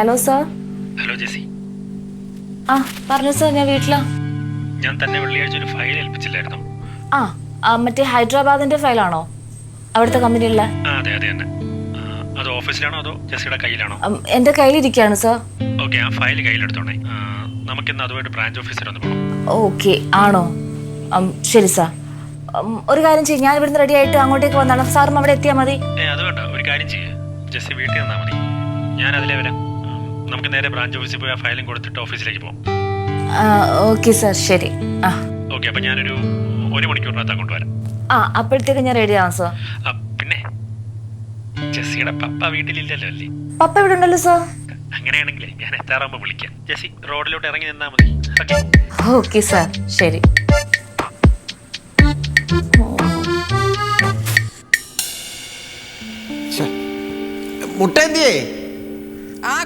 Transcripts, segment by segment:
Hello sir hello Jessy ആ പറഞ്ഞു sir ഞാൻ വീട്ടിലാ. ഞാൻ തന്നെ വെള്ളിയാഴ്ച ഒരു ഫയൽ ഏൽപ്പിച്ചില്ലായിരുന്നു. ആ മറ്റേ ഹൈദരാബാദിന്റെ ഫയലാണോ അവിടുത്തെ കമ്പനിയുള്ള അതെ അതെ തന്നെ അത് ഓഫീസിലാണോ അതോ ജെസിയുടെ കയ്യിലാണോ? എന്റെ കയ്യിലിരിക്കുകയാണ് സർ ഓക്കെ ആ ഫയൽ കയ്യിലെടുത്തോണേ. നമുക്ക് ഇന്ന് അതുമായിട്ട് ബ്രാഞ്ച് ഓഫീസിൽ ഒന്ന് പോകണം ഓക്കെ ആണോ? ശരി സർ ഒരു കാര്യം ചെയ്യും. ഞാൻ ഇവിടുന്ന് റെഡി ആയിട്ട് അങ്ങോട്ടേക്ക് വന്നാണ് സാറും അവിടെ എത്തിയാൽ മതി. അത് വേണ്ട. ഒരു കാര്യം ചെയ്യേ. ജെസ്സി വീട്ടിൽ വന്നാൽ മതി. ഞാൻ അതിലേ വരാം. നമുക്ക് നേരെ ബ്രാഞ്ച് ഓഫീസിൽ പോയി ആ ഫയലും കൊടുത്തിട്ട് ഓഫീസിലേക്ക് പോകാം ഓക്കെ സാർ ശരി. ആ. ഓക്കെ അപ്പൊ ഞാനൊരു ഒരു മണിക്കൂറിനകത്ത് അങ്ങോട്ട് വരാം. ആ അപ്പോഴത്തേക്ക് ഞാൻ റെഡി ആവാം സാർ ആ, പിന്നെ? ജെസ്സിയുടെ പപ്പ വീട്ടിലില്ലല്ലോ അല്ലേ? പപ്പ ഇവിടെ ഉണ്ടല്ലോ സർ അങ്ങനെയാണെങ്കിൽ ഞാൻ എത്താറാകുമ്പോ വിളിക്കാം. ജെസ്സി റോഡിലോട്ട് ഇറങ്ങി നിന്നാ മതി. ഓക്കെ ഓക്കെ സാർ ശരി. മുട്ട എന്തിയേ?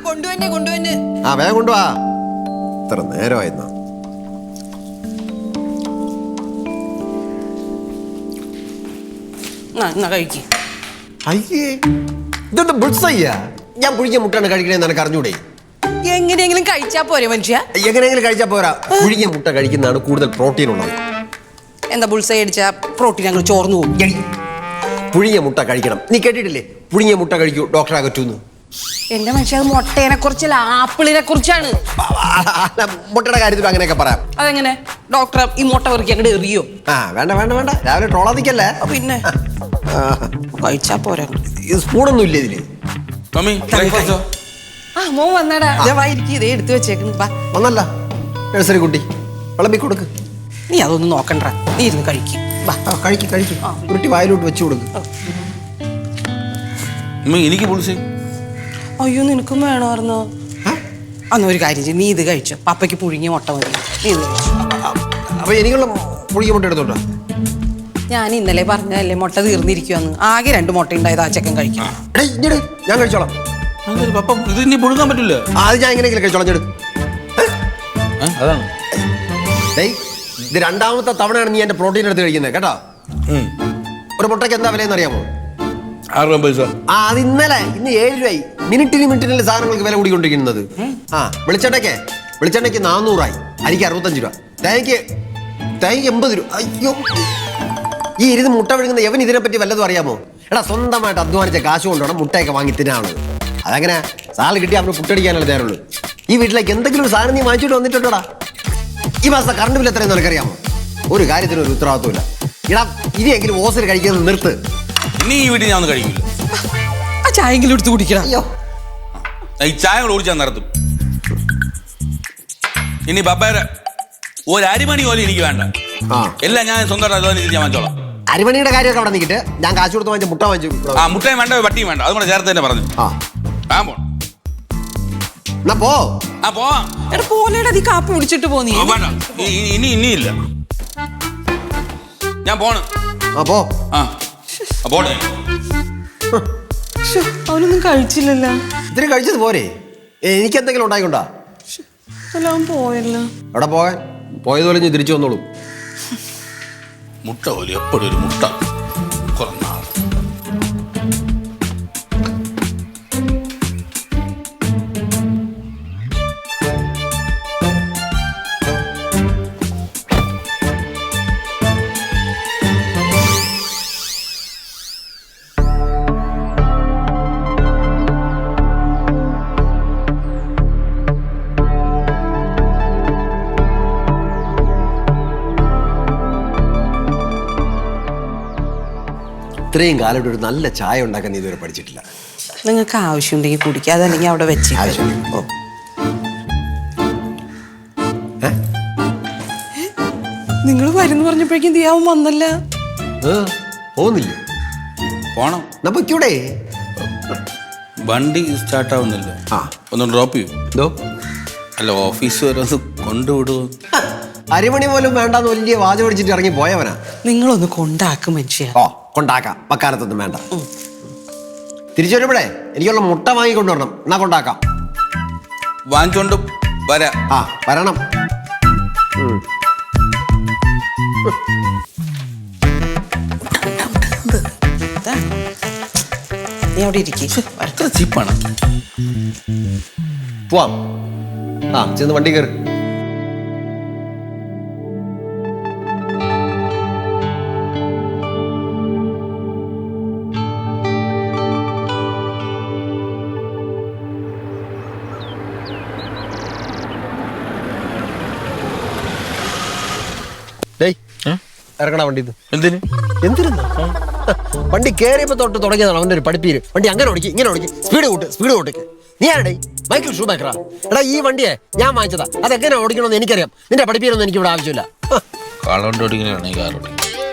കൊണ്ടുവന്നെ കൊണ്ടുവന്നെ. ആ വേഗം കൊണ്ടുവാ. ഇത്ര നേരമായിരുന്നോ അയ്യേ ഇതെന്താ ബുൾസയ്യാ ഞാൻ പുഴുങ്ങിയ മുട്ടാണ് കഴിക്കണേന്ന് എനിക്ക് അറിഞ്ഞൂടെ എങ്ങനെയെങ്കിലും കഴിച്ചാ പോരെ മനുഷ്യ. എങ്ങനെയെങ്കിലും കഴിച്ചാ പോരാ. പുഴുങ്ങിയ മുട്ട കഴിക്കുന്നതാണ് കൂടുതൽ പ്രോട്ടീൻ ഉള്ളത്. എന്താ ബുൾസൈ അടിച്ചാ പ്രോട്ടീൻ ഞങ്ങൾ ചോർന്നു പോകും. പുഴുങ്ങിയ മുട്ട കഴിക്കണം. നീ കേട്ടിട്ടില്ലേ? പുഴുങ്ങിയ മുട്ട കഴിക്കൂ ഡോക്ടർ അകറ്റൂന്ന്. എന്റെ മനുഷ്യ അത് മുട്ടേനെ കുറിച്ചല്ല ആപ്പിളിനെ കുറിച്ചാണ് മുട്ടയുടെ കാര്യത്തിൽ അങ്ങനെയൊക്കെ പറയാം. അതെങ്ങനെ? ഡോക്ടർ ഈ മുട്ട വെറുക്കി അങ്ങോട്ട് എറിയോ? ആ വേണ്ട വേണ്ട വേണ്ട. രാവിലെ ട്രോളാതിക്കല്ലേ പിന്നെ. കഴിച്ചാ പോരാ. സ്പൂണൊന്നും ഇല്ല ഇതിൽ? ആ മോൻ വന്നടാ. വായിരിക്കും ഇതേ എടുത്തു വെച്ചേക്കുന്നു വന്നല്ല. ഒന്നല്ല നഴ്സറി കുട്ടി. വിളമ്പി കൊടുക്ക് നീ അതൊന്നും നോക്കണ്ട. നീ ഇരുന്ന് കഴിക്കും. വാ. കഴിക്കും കഴിക്ക്. ഉരുട്ടി വായിലോട്ട് വെച്ചു കൊടുക്കും. എനിക്ക് പൊളിച്ച് അയ്യോ നിനക്കും വേണമായിരുന്നോ? അന്ന് ഒരു കാര്യം ചെയ്യും. നീ ഇത് കഴിച്ചു. പപ്പയ്ക്ക് പുഴുങ്ങിയ മുട്ട മതി. നീ ഇത് കഴിച്ചു. അപ്പൊ എനിക്കുള്ള പുഴുങ്ങിയ മുട്ട എടുത്തോട്ടോ ഞാൻ ഇന്നലെ പറഞ്ഞല്ലേ മുട്ട തീർന്നിരിക്കുവന്ന്. ആകെ രണ്ട് മുട്ട ഉണ്ടായത് ആ ചെക്കൻ കഴിക്കാം ഞാൻ കഴിച്ചോളാം. ഇത് ഇനി പറ്റില്ല? അത് ഞാൻ എങ്ങനെയെങ്കിലും കഴിച്ചോളാം. ഞെട് അതാണ്. ഇത് രണ്ടാമത്തെ തവണയാണ് നീ എന്റെ പ്രോട്ടീൻ എടുത്ത് കഴിക്കുന്നത് കേട്ടോ? ഒരു മുട്ടയ്ക്ക് എന്താ വിലയെന്ന് അറിയാമോ? ആറ് പൈസ. ആ അത് ഇന്നലെ ഇന്ന് ഏഴ് രൂപയായി. മിനിറ്റിന് മിനിറ്റിനല്ലേ സാധനങ്ങൾക്ക് വില കൂടിക്കൊണ്ടിരിക്കുന്നത്? ആ വെളിച്ചെണ്ണയ്ക്ക് വെളിച്ചെണ്ണയ്ക്ക് നാനൂറായി അരിക്ക് അറുപത്തഞ്ച് രൂപ. തേങ്ങയ്ക്ക് തേങ്ങയ്ക്ക് എൺപത് രൂപ. അയ്യോ. ഈ ഇരുന്ന് മുട്ട വിഴുങ്ങുന്ന യവൻ ഇതിനെപ്പറ്റി വല്ലതും അറിയാമോ? എടാ സ്വന്തമായിട്ട് അധ്വാനിച്ച കാശ് കൊണ്ടുവേണം മുട്ടയൊക്കെ വാങ്ങി തിന്നാണ്. അതങ്ങനെ സാൽ കിട്ടി അവന് പുട്ടടിക്കാനല്ലേ നേരുള്ളൂ ഈ വീട്ടിലേക്ക് എന്തെങ്കിലും ഒരു സാധനം നീ വാങ്ങിച്ചിട്ട് വന്നിട്ടുണ്ടോടാ? ഈ മാസത്തെ കറണ്ട് ബില്ല് എത്രയെന്ന് നിനക്കറിയാമോ? ഒരു കാര്യത്തിനും ഒരു ഉത്തരവാദിത്വമില്ല ഇടാ ഇനിയെങ്കിലും ഓസിൽ കഴിക്കുന്നത് നിർത്ത്. ഇനി ഈ വീട്ടിൽ ഞാൻ ഒന്ന് കഴിക്കില്ല ആ ചായെങ്കിലും എടുത്ത് കുടിക്കണം അയ്യോ. ഈ ചായ കൂടെ ഓടിച്ചാൽ നടത്തും. ഇനി ബാബേ ഒരു അരിമണി പോലെ എനിക്ക് വേണ്ട. ആ. എല്ലാം ഞാൻ സ്വന്തമായിട്ട് അധ്വാനിച്ച് ഞാൻ വാങ്ങിച്ചോളാം. അരിമണിയുടെ കാര്യമൊക്കെ അവിടെ നിൽക്കിട്ട് ഞാൻ കാശ് കൊടുത്ത് വാങ്ങിച്ച മുട്ട വാങ്ങിച്ചു ആ മുട്ടയും വേണ്ട വട്ടിയും വേണ്ട. അതും കൂടെ ചേർത്ത് തന്നെ പറഞ്ഞു. ആ. ആ പോണം. എന്നാ പോ. ആ പോവാം. എടാ പോലെടാ നീ കാപ്പി കുടിച്ചിട്ട് പോന്നീ ആ, വേണ്ട. ഇ- ഇ- ഇനി ഇനിയില്ല. ഞാൻ പോണ്. ആ പോ. ആ, പോട്ടെ അവനൊന്നും കഴിച്ചില്ലല്ലോ. ഇത്തിരി കഴിച്ചത് പോരെ. എനിക്ക് എന്തെങ്കിലും ഉണ്ടായിക്കൊണ്ടാ? എല്ലാം പോയല്ലോ. അവിടെ പോകാൻ. പോയതുപോലെ ഞാൻ തിരിച്ചു വന്നോളൂ. മുട്ട പോലും എപ്പോഴും ഒരു മുട്ട. ഇത്രയും കാലം ഒരു നല്ല ചായ ഉണ്ടാക്കാൻ നീ ഇതുവരെ പഠിച്ചിട്ടില്ല. നിങ്ങൾക്ക് ആവശ്യമുണ്ടെങ്കിൽ കുടിക്കുക അതല്ലെങ്കിൽ അവിടെ വെച്ച് ആവശ്യമില്ല. ഓ. ഏ? നിങ്ങൾ വരുന്നു പറഞ്ഞപ്പോഴേക്കും ദിയാവും വന്നല്ല. ഏ, പോകുന്നില്ലേ പോണം. എന്നാ പൊയ്ക്കൂടെ? വണ്ടി സ്റ്റാർട്ട് ആവുന്നില്ല. ആ. ഒന്ന് ഡ്രോപ്പ് ചെയ്യൂ. എന്തോ അല്ല ഓഫീസ് വരെ ഒന്ന് കൊണ്ടുവിടുമോ അരമണി പോലും വേണ്ടാന്ന് വലിയ വാചം പിടിച്ചിട്ട് ഇറങ്ങി പോയവനാ. നിങ്ങളൊന്ന് കൊണ്ടാക്കും മനുഷ്യ. ഓ കൊണ്ടാക്കാം. പക്കാലത്തൊന്നും വേണ്ട. തിരിച്ചു വരുമ്പോഴേ എനിക്കുള്ള മുട്ട വാങ്ങിക്കൊണ്ടുവരണം. എന്നാ കൊണ്ടാക്കാം. വാങ്ങിച്ചോണ്ട് വരാ. ആ വരണം. ഉം. നീ അവിടെ ഇരിക്കും. എത്ര ചീപ്പാണ്. പോവാം. ആ ചെന്ന് വണ്ടി കയറി. ഇറങ്ങണ വണ്ടി എന്തിന്? എന്തിനാ വണ്ടി കയറിയപ്പോ തൊട്ട് തുടങ്ങിയതാണ് അവന്റെ ഒരു പഠിപ്പീര്. വണ്ടി അങ്ങനെ ഓടിക്കും ഇങ്ങനെ ഓടിക്കും. സ്പീഡ് കൂട്ട് സ്പീഡ് കൂട്ടിക്ക് നീ ആരടേ? മൈക്കിൾ ഷൂ മേക്കറാ എടാ ഈ വണ്ടിയെ ഞാൻ വാങ്ങിച്ചതാ. അത് എങ്ങനെ ഓടിക്കണമെന്ന് എനിക്കറിയാം. നിന്റെ പഠിപ്പീരൊന്നും എനിക്ക് ഇവിടെ ആവശ്യമില്ല കാള വണ്ടി കാർ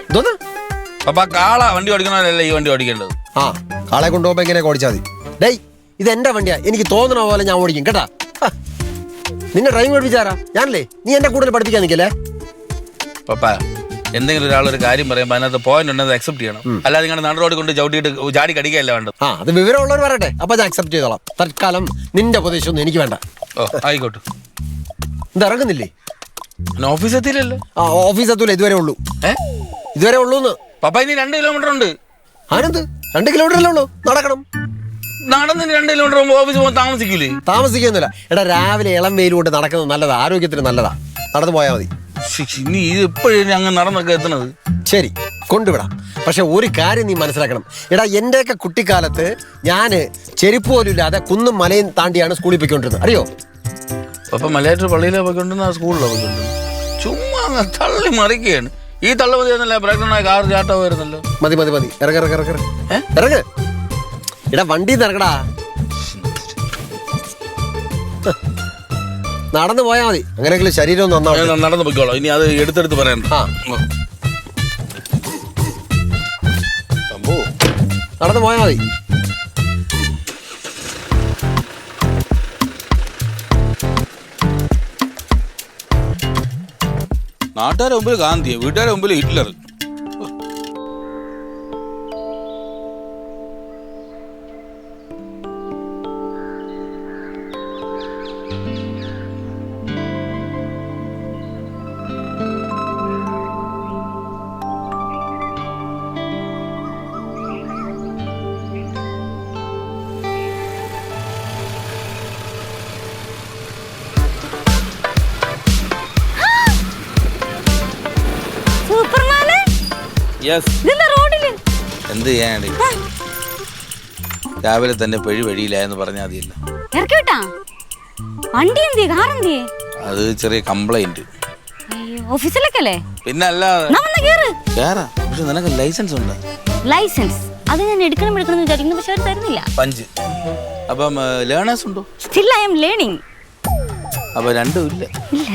ഇതൊന്ന്? കാള വണ്ടി ഓടിക്കണമല്ല ഈ വണ്ടി ഓടിക്കേണ്ടത്? ആ കാളെ കൊണ്ടുപോകുമ്പോ ഇങ്ങനെ ഓടിച്ചാൽ മതി. ഡേയ് ഇത് എന്റെ വണ്ടിയാ. എനിക്ക് തോന്നണ പോലെ ഞാൻ ഓടിക്കും കേട്ടാ? നിന്നെ ഡ്രൈവിംഗ് പഠിപ്പിച്ചാരാ ഞാനല്ലേ? നീ എന്നെ കൂടുതൽ പഠിപ്പിക്കാൻ നിൽക്കല്ലേ? പപ്പ എന്തെങ്കിലും ഒരാൾ ഒരു കാര്യം പറയുമ്പോൾ അതിനകത്ത് പോയിന്റ് ഉണ്ടെന്ന് അക്സെപ്റ്റ് ചെയ്യണം. അല്ലാതെ നട റോഡ് കൊണ്ട് ചവിട്ടിയിട്ട് ചാടി കടിക്കുകയല്ല വേണ്ടത്. ആ അത് വിവരമുള്ളവർ പറയട്ടെ അപ്പൊ ഞാൻ അക്സെപ്റ്റ് ചെയ്തോളാം. തൽക്കാലം നിന്റെ ഉപദേശമൊന്നും എനിക്ക് വേണ്ട. ഓ ആയിക്കോട്ടെ. ഇത് ഇറങ്ങുന്നില്ലേ? ഓഫീസ് എത്തിയില്ലല്ലോ. ആ ഓഫീസ് എത്തൂല. ഇതുവരെ ഉള്ളൂ. ഏ? ഇതുവരെ ഉള്ളൂന്ന്. പപ്പ ഇനി രണ്ട് കിലോമീറ്റർ ഉണ്ട്. ആനന്ദ് രണ്ട് കിലോമീറ്റർ അല്ലേ ഉള്ളൂ? നടക്കണം. നടന്നിന് രണ്ട് കിലോമീറ്റർ പോകുമ്പോൾ ഓഫീസ് പോകാൻ താമസിക്കൂലേ? താമസിക്കുന്നില്ല എടാ രാവിലെ ഇളം വെയിൽ കൊണ്ട് നടക്കുന്നത് നല്ലതാ. ആരോഗ്യത്തിന് നല്ലതാ. നടന്നു പോയാൽ മതി. ഇനി ഇത് എപ്പോഴും അങ്ങ് നടന്നൊക്കെ എത്തണത്? ശരി കൊണ്ടുവിടാം. പക്ഷെ ഒരു കാര്യം നീ മനസ്സിലാക്കണം. എടാ എന്റെയൊക്കെ കുട്ടിക്കാലത്ത് ഞാൻ ചെരുപ്പ് പോലും ഇല്ലാതെ കുന്നും മലയും താണ്ടിയാണ് സ്കൂളിൽ പോയിക്കൊണ്ടിരുന്നത്. അറിയോ? അപ്പൊ മലയാറ്റൂർ പള്ളിയിലെ പോയിക്കൊണ്ടിരുന്ന സ്കൂളിലോ പോയിക്കൊണ്ടിരുന്നു ചുമ്മാ അങ്ങ് തള്ളി മറിക്കുകയാണ്. ഈ തള്ള ബ്രേക്ക് കാർ ചാട്ടമായിരുന്നല്ലോ മതി മതി മതി. ഇറങ്ങ ഇറങ്ങ ഇറങ്ങ ഇറങ്ങ്. എടാ വണ്ടി ഇറങ്ങടാ. നടന്നു പോയാൽ മതി. അങ്ങനെയെങ്കിലും ശരീരം ഒന്ന് നന്നാവും നടന്നു പോയിക്കോളാം. ഇനി അത് എടുത്തെടുത്ത് പറയണ്ട. ആ. നടന്നു പോയാൽ മതി. നാട്ടുകാരെ മുമ്പിൽ ഗാന്ധിയെ. വീട്ടുകാരെ മുമ്പിൽ ഹിറ്റ്ലർ. എന്ത് ചെയ്യാനാണ് രാവിലെ തന്നെ പെഴി വഴിയിലായെന്ന് പറഞ്ഞാൽ മതിയല്ല. ഇറക്കി വിട്ടാ വണ്ടി എന്തിയെ? കാർ എന്തിയെ? അത് ചെറിയ കംപ്ലൈന്റ് ഓഫീസിലൊക്കെ അല്ലേ പിന്നെ അല്ലാതെ കേറ്. പക്ഷെ നിനക്ക് ലൈസൻസ് ഉണ്ട്? ലൈസൻസ് അത് ഞാൻ എടുക്കണം എടുക്കണം എന്ന് വിചാരിക്കുന്നു പക്ഷെ അവർ തരുന്നില്ല. പഞ്ച്. അപ്പം ലേണേഴ്സ് ഉണ്ടോ? സ്റ്റിൽ ഐ എം ലേണിംഗ് അപ്പൊ രണ്ടും ഇല്ല. ഇല്ല.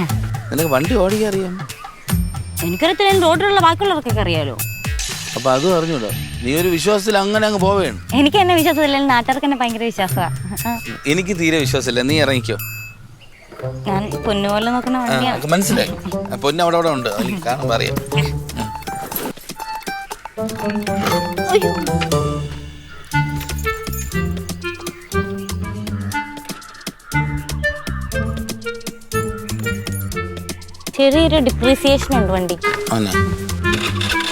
നിനക്ക് വണ്ടി ഓടിക്കാൻ അറിയാം എനിക്കറിയത്തില്ല റോഡിലുള്ള ബാക്കിയുള്ളവർക്കൊക്കെ അറിയാലോ. അപ്പൊ അതും അറിഞ്ഞൂടാ. നീ ഒരു വിശ്വാസത്തിൽ അങ്ങനെ അങ്ങ് പോവേണ്. എനിക്ക് എന്നെ വിശ്വാസമില്ല നാട്ടുകാർക്ക് എന്നെ ഭയങ്കര വിശ്വാസമാണ് എനിക്ക് തീരെ വിശ്വാസമില്ല നീ ഇറങ്ങിക്കോ. ഞാൻ പൊന്നുപോലെ നോക്കുന്ന വണ്ടിയാണ് മനസ്സിലായി. പൊന്ന അവിടെ അവിടെ ഉണ്ട്. അതിന് കാരണം അറിയാം. അയ്യോ. ചെറിയൊരു ഡിപ്രീസിയേഷൻ ഉണ്ട് വണ്ടി. ആണോ?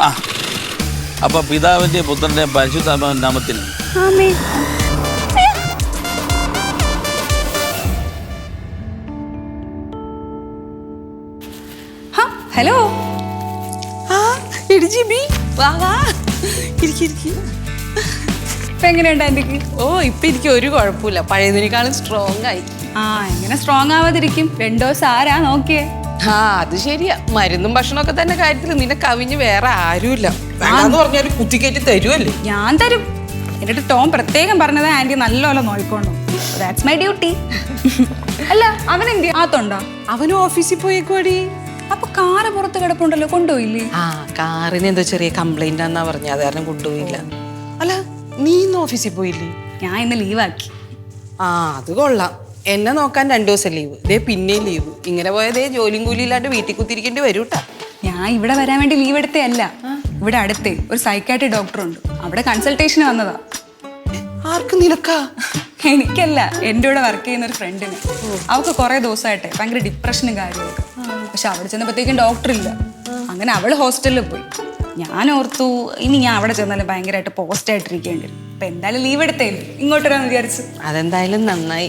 ആ. അപ്പൊ പിതാവിന്റെ പുത്രന്റെ പരിശുദ്ധാത്മാ നാമത്തിൽ. ഹലോ. ആ എടി ജിബി. വാ വാ. ഇരിക്കി ഇരിക്കി. ഇപ്പൊ എങ്ങനെയുണ്ട് ആന്റിക്ക് ഓ ഇപ്പൊ എനിക്ക് ഒരു കുഴപ്പമില്ല. പഴയതിനേക്കാളും സ്ട്രോങ് ആയി. ആ എങ്ങനെ സ്ട്രോങ് ആവാതിരിക്കും? രണ്ടോ സാരാ ആരാ നോക്കിയേ? ആ അത് ശരിയാ. മരുന്നും ഭക്ഷണമൊക്കെ തന്നെ കാര്യത്തിൽ നിന്നെ കവിഞ്ഞ് വേറെ ആരുമില്ല. വേണ്ടാന്ന് പറഞ്ഞാൽ കുത്തിക്കയറ്റി തരുമല്ലേ ഞാൻ തരും. എന്നിട്ട് ടോം പ്രത്യേകം പറഞ്ഞത് ആന്റി നല്ലപോലെ നോയിക്കോണു ദാറ്റ്സ് മൈ ഡ്യൂട്ടി അല്ല അവൻ എന്ത് ആത്തുണ്ടോ അവനും ഓഫീസിൽ പോയേക്കുവാടി. അപ്പൊ കാറ് പുറത്ത് കിടപ്പുണ്ടല്ലോ കൊണ്ടുപോയില്ലേ? ആ കാറിന് എന്തോ ചെറിയ കംപ്ലൈന്റ് ആണെന്നാ പറഞ്ഞ. അത് കാരണം കൊണ്ടുപോയില്ല. അല്ല നീ ഇന്ന് ഓഫീസിൽ പോയില്ലേ? ഞാൻ ഇന്ന് ലീവാക്കി ആ അത് കൊള്ളാം. എന്നെ നോക്കാൻ രണ്ടു ദിവസം ലീവ്. ദേ പിന്നെയും ലീവ്. ഇങ്ങനെ പോയതേ ജോലിയും കൂലി ഇല്ലാണ്ട് വീട്ടിൽ കുത്തിരിക്കേണ്ടി വരൂട്ടാ. ഞാൻ ഇവിടെ വരാൻ വേണ്ടി ലീവ് എടുത്തേ അല്ല. ഇവിടെ അടുത്തേ ഒരു സൈക്കാട്രി ഡോക്ടർ ഉണ്ട്. അവിടെ കൺസൾട്ടേഷൻ വന്നതാ. ആർക്കും നിനക്കാ? എനിക്കല്ല എന്റെ കൂടെ വർക്ക് ചെയ്യുന്ന ഒരു ഫ്രണ്ടിന് അവൾക്ക് കുറേ ദിവസമായിട്ടെ ഭയങ്കര ഡിപ്രഷനും കാര്യമൊക്കെ പക്ഷെ അവിടെ ചെന്നപ്പോഴത്തേക്കും ഡോക്ടർ ഇല്ല. അങ്ങനെ അവൾ ഹോസ്റ്റലിൽ പോയി. ഞാൻ ഓർത്തു ഇനി ഞാൻ അവിടെ ചെന്നാലും ഭയങ്കരമായിട്ട് പോസ്റ്റ് ആയിട്ടിരിക്കേണ്ടി വരും. അപ്പൊ എന്തായാലും ലീവ് എടുത്തേ ഇങ്ങോട്ട് വരാന്ന് വിചാരിച്ചു. അതെന്തായാലും നന്നായി.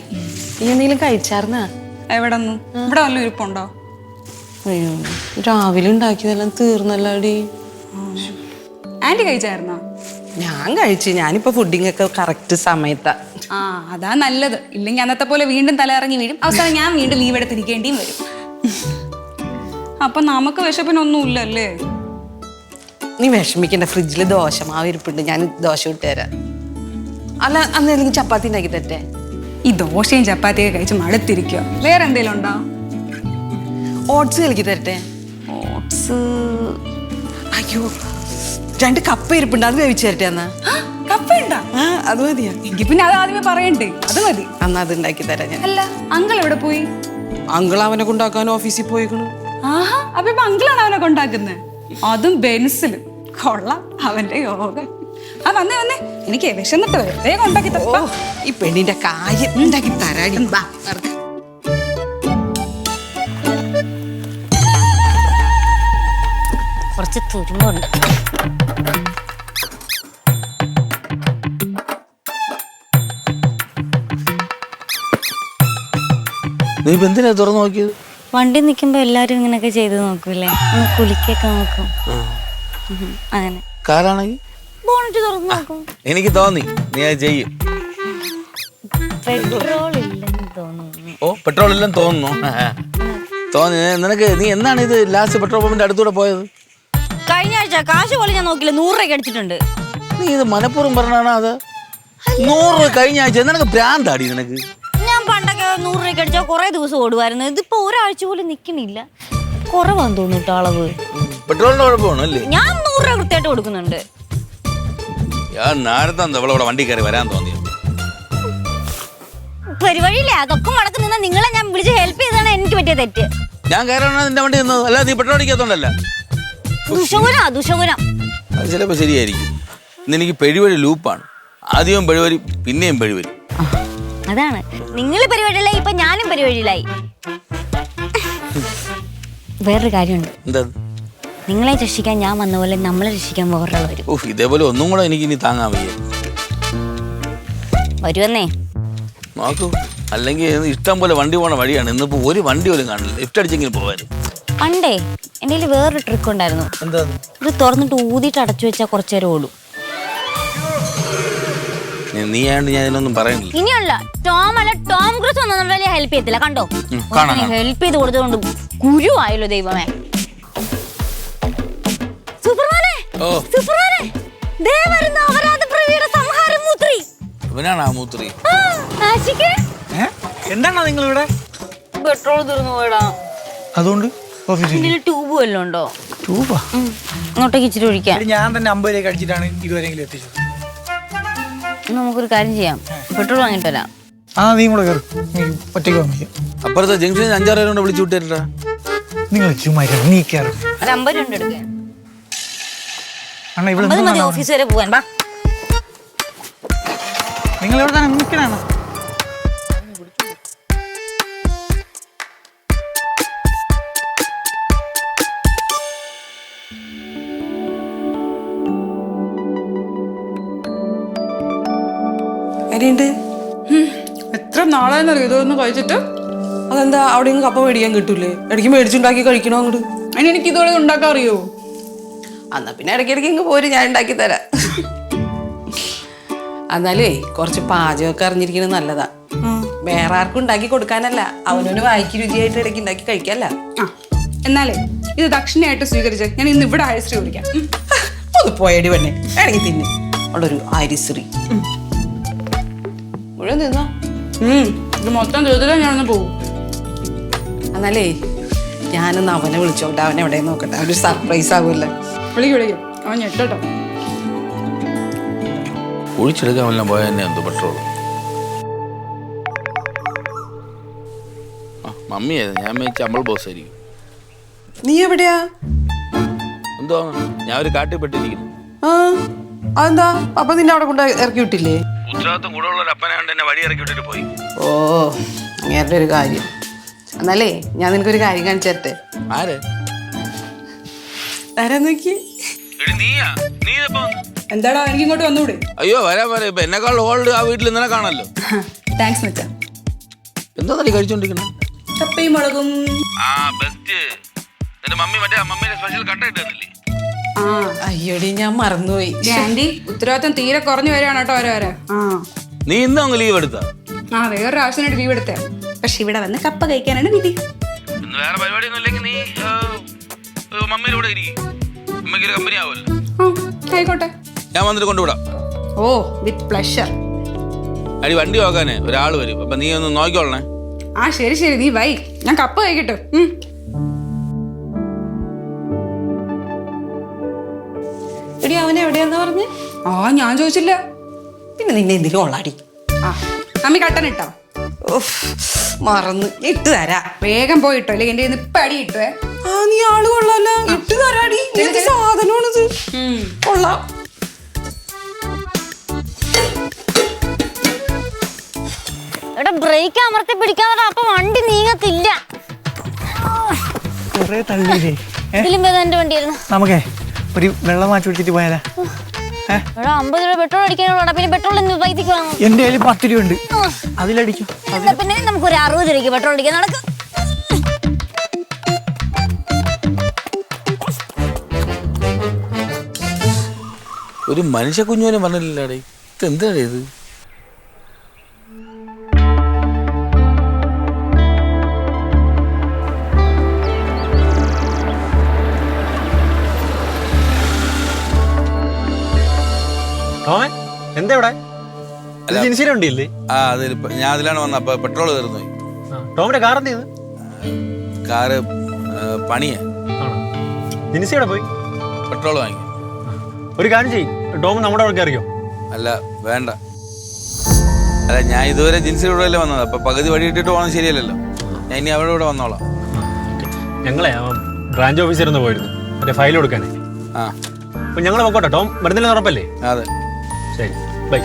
നീ എന്തെങ്കിലും കഴിച്ചാർന്നാ? എവിടെ ഇവിടെ വല്ല ഇരിപ്പുണ്ടോ? അയ്യോ രാവിലെ ഉണ്ടാക്കിയതെല്ലാം തീർന്നല്ലാടി. ആന്റി കഴിച്ചായിരുന്നോ? ഞാൻ കഴിച്ചു. ഞാനിപ്പോ ഫുഡിങ് ഒക്കെ കറക്റ്റ് സമയത്താ. ആ അതാ നല്ലത്. ഇല്ലെങ്കിൽ അന്നത്തെ പോലെ വീണ്ടും തല ഇറങ്ങി വീഴും. അവസാനം ഞാൻ വീണ്ടും ലീവ് എടുത്തിരിക്കേണ്ടിയും വരും. അപ്പൊ നമുക്ക് വിശപ്പിനൊന്നുമില്ല ഇല്ലല്ലേ നീ വിഷമിക്കണ്ട. ഫ്രിഡ്ജിൽ ദോശ മാവ് ഇരിപ്പുണ്ട്. ഞാൻ ദോശ ഇട്ട് തരാം. അല്ല അന്ന് അല്ലെങ്കിൽ ചപ്പാത്തി ഉണ്ടാക്കി തരട്ടെ? ഈ ദോശയും ചപ്പാത്തിയൊക്കെ കഴിച്ച് മടുത്തിരിക്കുക വേറെ എന്തെങ്കിലും ഉണ്ടോ ഓട്സ് കളിക്കി തരട്ടെ? ഓട്സ് അയ്യോ രണ്ട് കപ്പ ഇരിപ്പുണ്ട് അത് വേവിച്ചു തരട്ടെ എന്നാ കപ്പ ഉണ്ടാ ആ അത് മതിയാ. എങ്കിൽ പിന്നെ അത് ആദ്യമേ പറയണ്ടേ? അത് മതി. അന്നാ അത് ഉണ്ടാക്കി തരാം ഞാൻ. അല്ല അങ്കിൾ എവിടെ പോയി? അങ്കിൾ അവനെ കൊണ്ടാക്കാൻ ഓഫീസിൽ പോയിക്കണു. ആഹാ അപ്പൊ ഇപ്പൊ അങ്കിളാണ് അവനെ കൊണ്ടാക്കുന്നത്. അതും ബെൻസിൽ. കൊള്ളാം അവന്റെ യോഗ. ആ വന്നേ വന്നേ. എനിക്ക് വിശന്നിട്ട് വേഗം ഉണ്ടാക്കി ഓ ഈ പെണ്ണിന്റെ കാര്യം ഉണ്ടാക്കി തരാടി. കുറച്ച് തുരുമ്പുണ്ട്. നീ ഇപ്പൊ എന്തിനാ തുറന്നു നോക്കിയത്? വണ്ടി നിൽക്കുമ്പോ എല്ലാരും ഇങ്ങനെയൊക്കെ ചെയ്ത് നോക്കൂലേ ഒന്ന് കുളിക്കൊക്കെ നോക്കും. അങ്ങനെ. കാറാണെങ്കിൽ ബോണറ്റ് തുറന്നു നോക്കും. എനിക്ക് തോന്നി നീ അത് ചെയ്യും. പെട്രോൾ ഇല്ലെന്ന് തോന്നുന്നു. ഓ പെട്രോൾ ഇല്ലെന്ന് തോന്നുന്നു. തോന്നി. നിനക്ക് നീ എന്നാണ് ഇത് ലാസ്റ്റ് പെട്രോൾ പമ്പിന്റെ അടുത്തൂടെ പോയത്? കഴിഞ്ഞ ആഴ്ച കാശ് പോലെ ഞാൻ നോക്കില്ല നൂറ് രൂപ അടിച്ചിട്ടുണ്ട്. നീ ഇത് മനഃപൂർവം പറഞ്ഞാണോ അത്? നൂറ് രൂപ കഴിഞ്ഞ ആഴ്ച നിനക്ക് ഭ്രാന്താടി നിനക്ക്. ഞാൻ പണ്ടൊക്കെ നൂറ് രൂപ അടിച്ചാൽ കുറെ ദിവസം ഓടുമായിരുന്നു ഇതിപ്പോ ഒരാഴ്ച പോലും നിക്കണില്ല. കുറവാന്ന് തോന്നുന്നുട്ടോ അളവ്. പെട്രോളിന്റെ കുഴപ്പമാണ് അല്ലേ? ഞാൻ നൂറ് രൂപ കൃത്യമായിട്ട് കൊടുക്കുന്നുണ്ട്. ഞാൻ നേരത്തെ ഇവിടെ വണ്ടി കയറി വരാൻ തോന്നിയത് പരിപാടിയില്ലേ അതൊക്കെ മടക്ക് നിന്നാ നിങ്ങളെ ഞാൻ വിളിച്ച് ഹെൽപ്പ് ചെയ്താണ് എനിക്ക് പറ്റിയ തെറ്റ്. ഞാൻ കയറാണ് നിന്റെ വണ്ടി നിന്നത്. അല്ല നീ പെട്രോൾ അടിക്കാത്തോണ്ടല്ല. ദുഷകുന ദുഷകുനം അത് ചിലപ്പോൾ ശരിയായിരിക്കും. ഇന്നെനിക്ക് പെഴുവഴി ലൂപ്പാണ്. ആദ്യം പെഴുവരി പിന്നെയും പെഴുവരി അതാണ്. നിങ്ങൾ പരിപാടിയിലായി ഇപ്പൊ ഞാനും പരിപാടിയിലായി വേറൊരു കാര്യമുണ്ട്. എന്താ? നിങ്ങളെ രക്ഷിക്കാൻ ഞാൻ വന്ന പോലെ നമ്മളെ രക്ഷിക്കാൻ വേറൊരാൾ വരും. ഓഹ് ഇതേപോലെ ഒന്നും കൂടെ എനിക്ക് ഇനി താങ്ങാൻ വയ്യ. വരുവന്നേ നോക്കൂ. അല്ലെങ്കിൽ ഇഷ്ടം പോലെ വണ്ടി പോണ വഴിയാണ്. ഇന്നിപ്പോ ഒരു വണ്ടി പോലും കാണില്ല. ലിഫ്റ്റ് അടിച്ചെങ്കിലും പോകാൻ പണ്ടേ എന്റെ കയ്യിൽ വേറൊരു ട്രിക്ക് ഉണ്ടായിരുന്നു. ഇത് തുറന്നിട്ട് ഊതിയിട്ട് അടച്ചു വെച്ചാൽ കുറച്ചു നേരം ഓടും. നീ- നീ ആയതുകൊണ്ട് ഞാൻ ഇതിനൊന്നും പറയുന്നില്ല. ഇനിയുള്ള ടോം അല്ല ടോം ക്രൂസ് ഒന്നും വലിയ ഹെൽപ്പ് ചെയ്യത്തില്ല. കണ്ടോ? ഉം, കാണാം, കാണാം. ഹെൽപ്പ് ചെയ്ത് കൊടുത്തതുകൊണ്ട് കുരു ആയല്ലോ ദൈവമേ. സൂപ്പർമാനെ ഓ. സൂപ്പർമാനെ ദേ വരുന്നു അപരാധ പ്രവിയുടെ സംഹാരമൂത്രി ഇവനാണ് ആ മൂത്രി. ആ, ആശിക്ക്. എന്താണോ നിങ്ങൾ ഇവിടെ പെട്രോൾ തീർന്നു പോയടാ. അതുകൊണ്ട്? ഇതിൽ ട്യൂബ് വല്ലതും ഉണ്ടോ? രൂപ ഉം. അങ്ങോട്ടേക്ക് ഇച്ചിരി ഒഴിക്കാം. ഞാൻ തന്നെ അമ്പത് രൂപ അടിച്ചിട്ടാണ് ഇതുവരെങ്കിലും എത്തിച്ചത്. എന്നാ നമുക്കൊരു കാര്യം ചെയ്യാം. പെട്രോൾ വാങ്ങിട്ട് വരാം. ആ നീ കൂടെ കയറും നീ ഒറ്റയ്ക്ക് വന്നില്ല അപ്പുറത്തെ ജംഗ്ഷനിൽ അഞ്ചാറ് പേരോട് വിളിച്ചു വിട്ടേട്ടാ നിങ്ങൾ ചുമ്മാ ഇരുന്ന് നീ കയറും ഒരു അമ്പത് രൂപ എടുക്കാൻ. അണ്ണാ ഇവിടെ അമ്പത് ഓഫീസ് വരെ പോകാൻ വാ നിങ്ങൾ എവിടെ തന്നെ എങ്ങനെയുണ്ട് എത്ര നാളായെന്നറിയോ? ഇതൊന്ന് കഴിച്ചിട്ട്. അതെന്താ? അവിടെ നിന്ന് കപ്പ മേടിക്കാൻ കിട്ടൂലേ? ഇടയ്ക്ക് മേടിച്ചുണ്ടാക്കി കഴിക്കണോ അങ്ങോട്ട്? അതിന് എനിക്ക് ഇതോടെ ഉണ്ടാക്കാൻ അറിയോ എന്നാ പിന്നെ ഇടയ്ക്കിടയ്ക്ക് ഇങ്ങ് പോര് ഞാൻ ഉണ്ടാക്കി തരാം. എന്നാലേ കുറച്ച് പാചകമൊക്കെ അറിഞ്ഞിരിക്കുന്നത് നല്ലതാ. വേറെ ആർക്കും ഉണ്ടാക്കി കൊടുക്കാനല്ല. അവനൊരു വായിക്ക് രുചിയായിട്ട് ഇടയ്ക്ക് ഉണ്ടാക്കി കഴിക്കല്ല. എന്നാലേ ഇത് ദക്ഷിണയായിട്ട് സ്വീകരിച്ച് ഞാൻ ഇന്ന് ഇവിടെ ആയശ്രീ വിളിക്കാം. ഒന്ന് പോയടി പെണ്ണെ. ഇടയ്ക്ക് തിന്നെ. ഉള്ളൊരു ആര്യശ്രീ തിന്നോ ഉം. ഇത് മൊത്തം തീർത്തില്ല ഞാനൊന്ന് പോകും എന്നാലേ ഞാനൊന്ന് അവനെ വിളിച്ചോട്ടെ. അവനെ എവിടെ നോക്കട്ടെ. ഒരു സർപ്രൈസ് ആകുമല്ലോ വിളിക്കും വിളിക്കും. അവൻ ഞെട്ടോ ഒഴിച്ചെടുക്കാൻ വല്ലതും പോയാൽ തന്നെ എന്തോ പെട്രോൾ ഞാൻ അമ്പൾ ബോസ് ആയിരിക്കും. നീ എവിടെയാ? എന്തോ? ഞാൻ ഒരു കാട്ടിൽ പെട്ടിരിക്കുന്നു. ആ അതെന്താ? അപ്പൊ നിന്നെ അവിടെ കൊണ്ട് ഇറക്കി വിട്ടില്ലേ? ഉത്തരവാദിത്തം കൂടെ ഉള്ള ഒരു അപ്പനെ കണ്ട് എന്നെ വഴി ഇറക്കി വിട്ടിട്ട് പോയി. ഓ അങ്ങേരുടെ ഒരു കാര്യം. എന്നാലേ ഞാൻ നിനക്കൊരു കാര്യം കാണിച്ചു തരട്ടെ ആര്? തരാൻ നോക്കി. എടി നീയാ? നീ ഇതെപ്പോ? എന്താടാ എനിക്ക് ഇങ്ങോട്ട് വന്നൂടെ? അയ്യോ വരാൻ വരാം. ഇപ്പൊ എന്നെക്കാൾ ഓൾഡ് ആ വീട്ടിൽ ഇന്നലെ കാണല്ലോ. താങ്ക്സ് മച്ചാ. എന്താ നീ കഴിച്ചോണ്ടിരിക്കണേ കപ്പയും മുളകും. ആ ബെസ്റ്റ് നിന്റെ മമ്മി മറ്റേ മമ്മീന്റെ സ്പെഷ്യൽ കട്ട ഇട്ടില്ലേ ആ അയ്യോടി ഞാൻ മറന്നുപോയി. ആന്റി ഉത്തരവാദിത്തം തീരെ കുറഞ്ഞു വരികയാണ് കേട്ടോ ഓരോരോ ആ. നീ ഇന്നും അങ്ങ് ലീവ് എടുത്താ? ആ വേറൊരു ആവശ്യമായിട്ട് ലീവ് എടുത്തേ. പക്ഷെ ഇവിടെ വന്ന് കപ്പ കഴിക്കാനാണ് വിധി. ഇന്ന് വേറെ പരിപാടിയൊന്നും ഇല്ലെങ്കിൽ നീ മമ്മിയുടെ കൂടെ ഇരിക്കും. അമ്മയ്ക്ക് ഒരു കമ്പനി ആവുമല്ലോ. ആയിക്കോട്ടെ. ഞാൻ വന്നിട്ട് കൊണ്ടുവിടാം. ഓ വിത്ത് പ്ലഷർ അടി വണ്ടി നോക്കാനേ ഒരാൾ വരും. അപ്പൊ നീ ഒന്ന് നോക്കിക്കോളണേ ആ ശരി ശരി. നീ വൈ. ഞാൻ കപ്പ കഴിക്കട്ടെ. അവൻ എവിടെയാന്ന് പറഞ്ഞ്? ആ ഞാൻ ചോദിച്ചില്ല. പിന്നെ നിന്നെ എന്തിനും ഓളാടി ആ അമ്മി കട്ടൻ ഇട്ടോ? ഉഫ്, മറന്ന്. ഇട്ട് തരാ. വേഗം പോയിട്ടോ അല്ലെങ്കിൽ എന്റെ ഇപ്പൊ അടി കിട്ടുവേ ആ നീ ആൾ കൊള്ളാലോ. ഇട്ട് തരാടി. സാധനമാണിത്? കൊള്ളാം. എടാ ബ്രേക്ക് അമർത്തി പിടിക്കാൻ പറഞ്ഞാ അപ്പൊ വണ്ടി നീങ്ങത്തില്ല. ഇതിലും വണ്ടി എന്റെ നമുക്കേ. ഒരു വെള്ളം മാറ്റി കുടിച്ചിട്ട് പോയാലാ? അമ്പത് രൂപ പെട്രോൾ അടിക്കാനുള്ള പിന്നെ പെട്രോൾ വാങ്ങും? എന്റെ കയ്യിൽ പത്ത് രൂപ ഉണ്ട് അതിലടിക്കും എന്നാ പിന്നെ നമുക്ക് ഒരു അറുപത് രൂപയ്ക്ക് പെട്രോൾ അടിക്കാൻ നടക്കും. ഒരു മനുഷ്യ കുഞ്ഞുവിനെ പറഞ്ഞില്ലടേ ഇത് എന്താ ഇത്? ടോമേ എന്താ ഇവിടെ അല്ല. ജിൻസിയുടെ വണ്ടിയില്ലേ? ആ അതിൽ ഞാൻ അതിലാണ് വന്നത്. അപ്പൊ പെട്രോൾ തീർന്നു പോയി. ടോമിന്റെ കാർ എന്ത് ചെയ്ത്? കാറ് പണിയാ. ആണോ? ജിൻസിയുടെ പോയി? പെട്രോൾ വാങ്ങി. ഒരു കാര്യം ചെയ്യും. ടോം നമ്മുടെ അവിടെ കയറിയോ അല്ല വേണ്ട. അല്ല ഞാൻ ഇതുവരെ ജിൻസിയുടെ കൂടെ അല്ലേ വന്നത്? അപ്പൊ പകുതി വഴി ഇട്ടിട്ട് പോകണം ശരിയല്ലല്ലോ. ഞാൻ ഇനി അവരുടെ കൂടെ വന്നോളാം. ഞങ്ങളെ ബ്രാഞ്ച് ഓഫീസറിൽ ഒന്ന് പോയിരുന്നു. മറ്റേ ഫയൽ കൊടുക്കാനേ. ആ. അപ്പൊ ഞങ്ങൾ പോക്കോട്ടെ. ടോം വരുന്നില്ലെന്ന് ഉറപ്പല്ലേ? അതെ. ശരി ബൈ